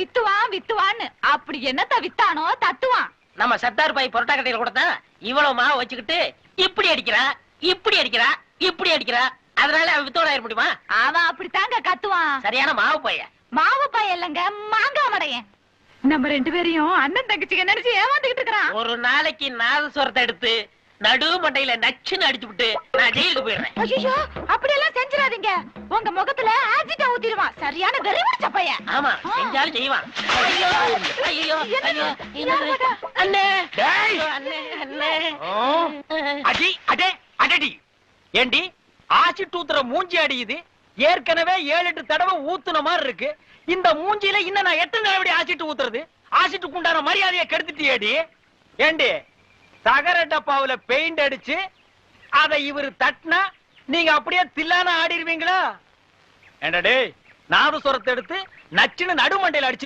வித்துவான் வித்துவான்னு. அப்படி என்னத்த வித்தானோ தத்துவான் நம்ம சத்தார் பாய் பொரோட்டா கடையில கொடுத்தான் இவ்வளவு மாவு வச்சுக்கிட்டு இப்படி அடிக்கிறா இப்படி அடிக்கிறா இப்படி அடிக்கிறா. அதனால அவன் வித்தோட ஆயிட முடியுமா? அவன் அப்படித்தாங்க கத்துவான். சரியான மாவு பைய. மாவு பையன் இல்லங்க மாங்காய் மடையன் நம்ம ரெண்டு பேரையும் அண்ணன் தங்கச்சிங்க நினைச்சு ஏமாந்துகிட்டு இருக்கிறான். ஒரு நாளைக்கு நாதஸ்வரத்தை எடுத்து நடு மண்டையில நச்சுன்னு அடிச்சு விட்டு நான் ஜெயிலுக்கு போயிடுறேன். ஐயோ செஞ்சிடாதீங்க உங்க முகத்துல ஆசிட்ட ஊத்திடுவான். சரியான வெறிபிடிச்ச பையன். ஆமா. செஞ்சாலும் செய்வான். ஐயோ ஐயோ ஐயோ? அண்ணே. டேய்! அண்ணே அண்ணே. அடி அடே அடடி. ஏண்டி ஆசிட் ஊத்துற மூஞ்சி அடியுது. ஏற்கனவே ஏழு எட்டு தடவை ஊத்துன மாதிரி இருக்கு. இந்த மூஞ்சியில இன்னும் நான் எத்தனை தடவை ஆசிட் ஊத்துறது? ஆசிட்டுக்கு உண்டான மரியாதையை கெடுத்துட்டியேடி. ஏண்டி தகர டப்பாவுல பெயிண்ட் அடிச்சு அதை இவரு தட்டினா நீங்க அப்படியே தில்லான ஆடிடுவீங்களா ஏண்டா டேய் நாதஸ்வரத்தை எடுத்து நச்சுன்னு நடுமண்டையில அடிச்சு